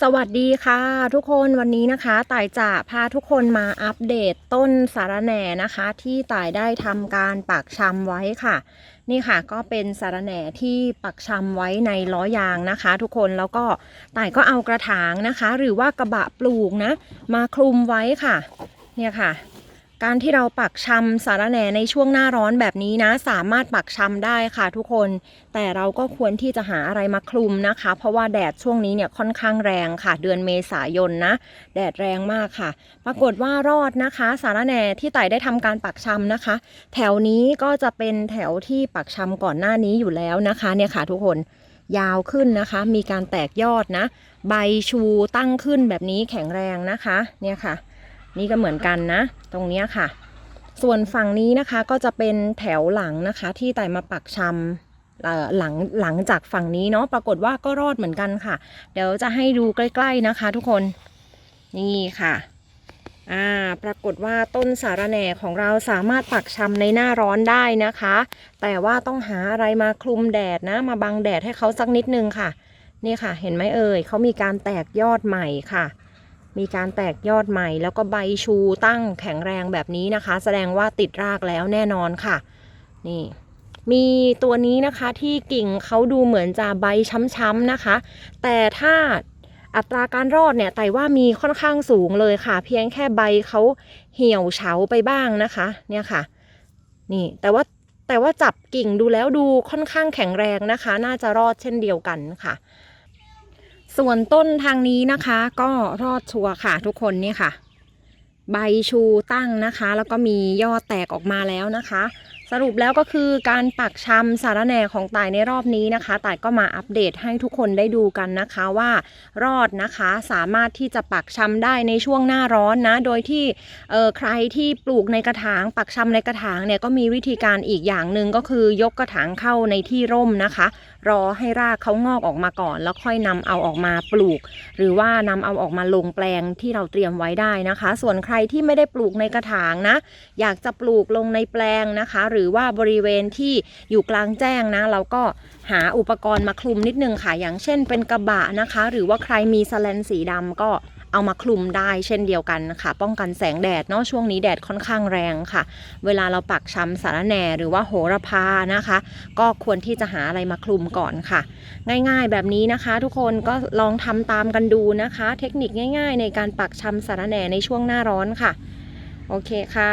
สวัสดีค่ะ ทุกคนวันนี้นะคะต่ายจะพาทุกคนมาอัปเดตต้นสารแหน่นะคะ ที่ต่ายได้ทำการปักชำไว้ค่ะ นี่ค่ะก็เป็นสารแหน่ที่ปักชำไว้ในล้อยางนะคะ ทุกคนแล้วก็ต่ายก็เอากระถางนะคะ หรือว่ากระบะปลูกนะ มาคลุมไว้ค่ะ เนี่ยค่ะ การที่เราปักชำสารแหน่ในช่วงหน้าร้อนแบบนี้นะ สามารถปักชำได้ค่ะทุกคน แต่เราก็ควรที่จะหาอะไรมาคลุมนะคะ เพราะว่าแดดช่วงนี้เนี่ยค่อนข้างแรงค่ะ เดือนเมษายนนะ แดดแรงมากค่ะ ปรากฏว่ารอดนะคะ สารแหน่ที่ไต่ได้ทำการปักชำนะคะ แถวนี้ก็จะเป็นแถวที่ปักชำก่อนหน้านี้อยู่แล้วนะคะเนี่ยค่ะทุกคนยาวขึ้นนะคะ มีการแตกยอดนะ ใบชูตั้งขึ้นแบบนี้แข็งแรงนะคะ เนี่ยค่ะ นี่ก็เหมือนกันนะ ตรงนี้ค่ะ ส่วนฝั่งนี้นะคะก็จะเป็นแถวหลังนะคะ ที่ไต่มาปักชำหลังหลังจากฝั่งนี้เนาะปรากฏว่าก็รอดเหมือนกันค่ะ เดี๋ยวจะให้ดูใกล้ ๆนะคะ ทุกคนนี่ค่ะอ่าปรากฏว่าต้นสารแหน่ของเราสามารถปักชำในหน้าร้อนได้นะคะ แต่ว่าต้องหาอะไรมาคลุมแดดนะ มาบังแดดให้เขาสักนิดนึงค่ะ นี่ค่ะ เห็นไหมเอ่ยเขามีการแตกยอดใหม่ค่ะ มีการแตกยอดใหม่ แล้วก็ใบชูตั้งแข็งแรงแบบนี้นะคะ แสดงว่าติดรากแล้วแน่นอนค่ะ นี่มีตัวนี้นะคะที่กิ่งเขาดูเหมือนจะใบช้ำๆนะคะ แต่ถ้าอัตราการรอดเนี่ยไต่ว่ามีค่อนข้างสูงเลยค่ะ เพียงแค่ใบเขาเหี่ยวเฉาไปบ้างนะคะ เนี่ยค่ะ นี่แต่ว่าแต่ว่าจับกิ่งดูแล้วดูค่อนข้างแข็งแรงนะคะ น่าจะรอดเช่นเดียวกันค่ะ ส่วนต้นทางนี้นะคะ ก็รอดชัวร์ค่ะทุกคนนี่ค่ะ ใบชูตั้งนะคะ แล้วก็มียอดแตกออกมาแล้วนะคะ สรุปแล้วก็คือการปักชำสารแหน่ของต่ายในรอบนี้นะคะต่ายก็มาอัปเดตให้ทุกคนได้ดูกันนะคะว่ารอดนะคะสามารถที่จะปักชำได้ในช่วงหน้าร้อนนะ โดยที่เออใครที่ปลูกในกระถาง ปักชำในกระถางเนี่ยก็มีวิธีการอีกอย่างหนึ่งก็คือยกกระถางเข้าในที่ร่มนะคะ รอให้รากเขางอกออกมาก่อน แล้วค่อยนำเอาออกมาปลูก หรือว่านำเอาออกมาลงแปลงที่เราเตรียมไว้ได้นะคะ ส่วนใครที่ไม่ได้ปลูกในกระถางนะ อยากจะปลูกลงในแปลงนะคะ หรือือว่าบริเวณที่อยู่กลางแจ้งนะ เราก็หาอุปกรณ์มาคลุมนิดนึงค่ะ อย่างเช่นเป็นกระบะนะคะ หรือว่าใครมีสแลนสีดำก็เอามาคลุมได้เช่นเดียวกันค่ะ ป้องกันแสงแดดเนาะช่วงนี้แดดค่อนข้างแรงค่ะ เวลาเราปักชำสารแหน่หรือว่าโหระพานะคะ ก็ควรที่จะหาอะไรมาคลุมก่อนค่ะ ง่ายๆแบบนี้นะคะ ทุกคนก็ลองทำตามกันดูนะคะ เทคนิคง่าย ๆ ในการปักชำสารแหน่ในช่วงหน้าร้อนค่ะ โอเคค่ะ